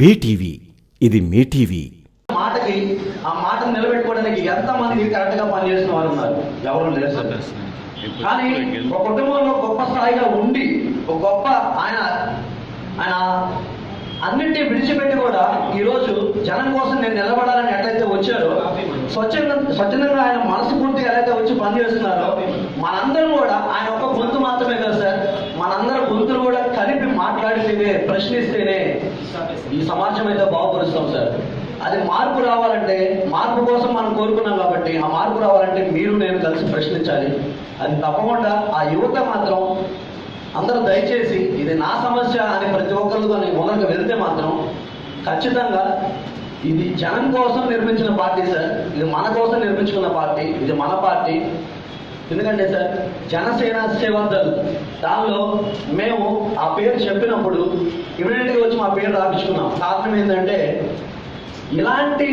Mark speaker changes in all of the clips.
Speaker 1: BTV ఇది మీ TV.
Speaker 2: మాటకి ఆ మాటను నిలబెట్టుకోవడానికి ఎంతమంది కరెక్ట్గా పనిచేసిన వారు ఉన్నారు? ఎవరు లేరు. కానీ ఒక కుటుంబంలో గొప్ప స్థాయిగా ఉండి ఒక గొప్ప ఆయన ఆయన అన్నింటినీ విడిచిపెట్టి కూడా ఈ రోజు జనం కోసం నేను నిలబడాలని ఎట్లయితే వచ్చారో స్వచ్ఛంద స్వచ్ఛందంగా ఆయన మనస్ఫూర్తిగా ఎలాగైతే వచ్చి పనిచేస్తున్నారో మనందరం కూడా ఆయన ఒక గొంతు మాత్రమే కదా సార్ మనందరం గొంతులు కూడా కలిపి మాట్లాడితేనే ప్రశ్నిస్తేనే ఈ సమాజం అయితే బాగుపరుస్తాం సార్. అది మార్పు రావాలంటే మార్పు కోసం మనం కోరుకున్నాం కాబట్టి ఆ మార్పు రావాలంటే మీరు నేను కలిసి ప్రశ్నించాలి. అది తప్పకుండా ఆ యువత మాత్రం అందరూ దయచేసి ఇది నా సమస్య అని ప్రతి ఒక్కరితో మొదలుగా వెళ్తే మాత్రం ఖచ్చితంగా ఇది జనం కోసం నిర్మించిన పార్టీ సార్. ఇది మన కోసం నిర్మించుకున్న పార్టీ ఇది మన పార్టీ. ఎందుకంటే సార్ జనసేన సేవాదల్ దానిలో మేము ఆ పేరు చెప్పినప్పుడు ఇమీడియట్గా వచ్చి మా పేరు రాపించుకున్నాం. కారణం ఏంటంటే ఇలాంటి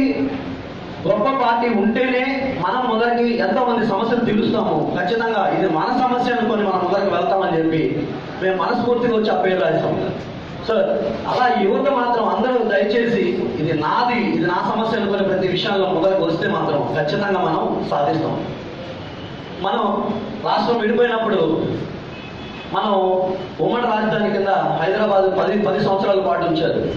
Speaker 2: గొప్ప పార్టీ ఉంటేనే మనం మొదటి ఎంతోమంది సమస్యలు తీరుస్తాము. ఖచ్చితంగా ఇది మన సమస్య అనుకొని మనం మొదటికి వెళ్తామని చెప్పి మేము మనస్ఫూర్తిగా వచ్చి ఆ పేరు రాసాం సార్ అలా యువత మాత్రం అందరూ దయచేసి ఇది నాది ఇది నా సమస్య అనుకునే ప్రతి విషయాల్లో మొదలకు వస్తే మాత్రం ఖచ్చితంగా మనం సాధిస్తాం. మనం రాష్ట్రం విడిపోయినప్పుడు మనం ఉమ్మడి రాజధాని కింద హైదరాబాద్ పది పది సంవత్సరాల పాటు ఉంచారు.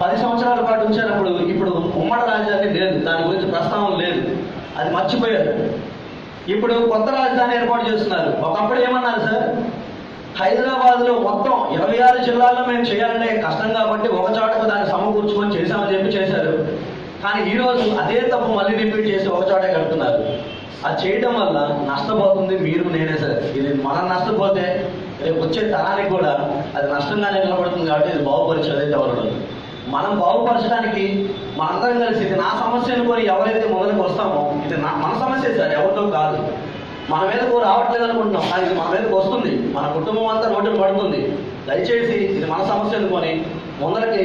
Speaker 2: పది సంవత్సరాల పాటు ఉంచినప్పుడు ఇప్పుడు ఉమ్మడి రాజధాని లేదు. దాని గురించి ప్రస్తావన లేదు. అది మర్చిపోయారు. ఇప్పుడు కొత్త రాజధాని ఏర్పాటు చేస్తున్నారు. ఒకప్పుడు ఏమన్నారు సార్? హైదరాబాద్లో మొత్తం ఇరవై ఆరు జిల్లాల్లో మేము చేయాలంటే కష్టం కాబట్టి ఒక చోటకు దాన్ని సమకూర్చుకొని కానీ ఈరోజు అదే తప్పు మళ్ళీ రిపీట్ చేసి ఒక చోటే కడుతున్నారు. అది చేయడం వల్ల నష్టపోతుంది మీరు నేనే సరే. ఇది మనం నష్టపోతే రేపు వచ్చే తరానికి కూడా అది నష్టంగానే నిలబడుతుంది కాబట్టి ఇది బాగుపరిచేది ఎవరు మనం బాగుపరచడానికి మనందరం కలిసి ఇది నా సమస్య అనుకొని ఎవరైతే మొదలుకు వస్తామో ఇది నా మన సమస్య సార్ ఎవరితో కాదు. మన మీదకు రావట్లేదు అనుకుంటున్నాం కానీ ఇది మన మీదకు వస్తుంది. మన కుటుంబం అంతా రోడ్డున పడుతుంది. దయచేసి ఇది మన సమస్య అనుకొని ముందరికి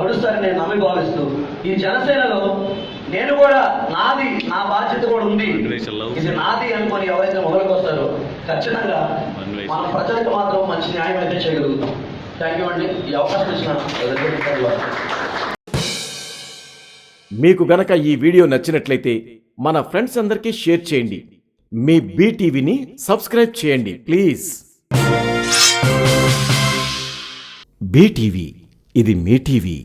Speaker 2: నడుస్తారని నేను నమ్మి భావిస్తూ ఈ జనసేనలో నేను కూడా నాది నా బాధ్యత కూడా ఉంది. ఇది నాది అనుకొని ఎవరైతే మొదలుకు వస్తారో ఖచ్చితంగా మన ప్రజలకు మాత్రం మంచి న్యాయం అయితే చేయగలుగుతాం. థ్యాంక్ యూ అండి. ఈ అవకాశం ఇచ్చిన.
Speaker 1: మీకు గనక ఈ వీడియో నచ్చినట్లయితే మన ఫ్రెండ్స్ అందరికీ షేర్ చేయండి. మీ బీటీవీని సబ్స్క్రైబ్ చేయండి ప్లీజ్. బీటీవీ ఇది మీ టీవీ